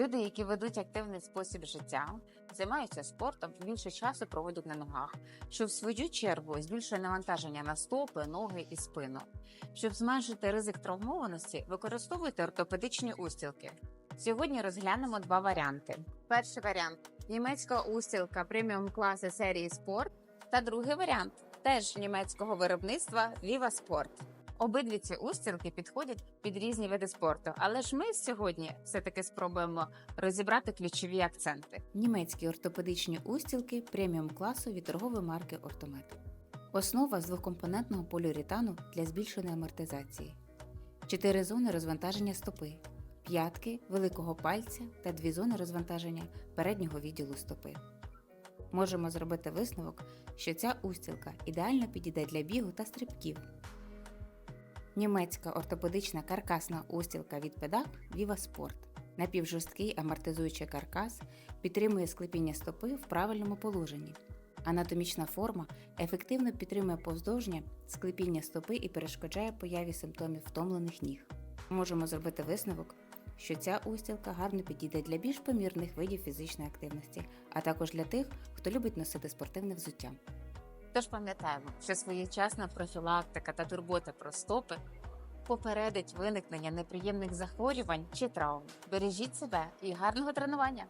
Люди, які ведуть активний спосіб життя, займаються спортом, більше часу проводять на ногах, що в свою чергу збільшує навантаження на стопи, ноги і спину. Щоб зменшити ризик травмованості, використовуйте ортопедичні устілки. Сьогодні розглянемо два варіанти. Перший варіант німецька устілка преміум класу серії Sport та другий варіант теж німецького виробництва Viva Sport. Обидві ці устілки підходять під різні види спорту, але ж ми сьогодні все-таки спробуємо розібрати ключові акценти. Німецькі ортопедичні устілки преміум класу від торгової марки Ортомет. Основа з двокомпонентного поліуретану для збільшеної амортизації. Чотири зони розвантаження стопи, п'ятки, великого пальця та дві зони розвантаження переднього відділу стопи. Можемо зробити висновок, що ця устілка ідеально підійде для бігу та стрибків. Німецька ортопедична каркасна устілка від Peda Viva Sport. Напівжорсткий амортизуючий каркас підтримує склепіння стопи в правильному положенні. Анатомічна форма ефективно підтримує повздовження склепіння стопи і перешкоджає появі симптомів втомлених ніг. Можемо зробити висновок, що ця устілка гарно підійде для більш помірних видів фізичної активності, а також для тих, хто любить носити спортивне взуття. Тож пам'ятаємо, що своєчасна профілактика та турбота про стопи попередить виникнення неприємних захворювань чи травм. Бережіть себе і гарного тренування!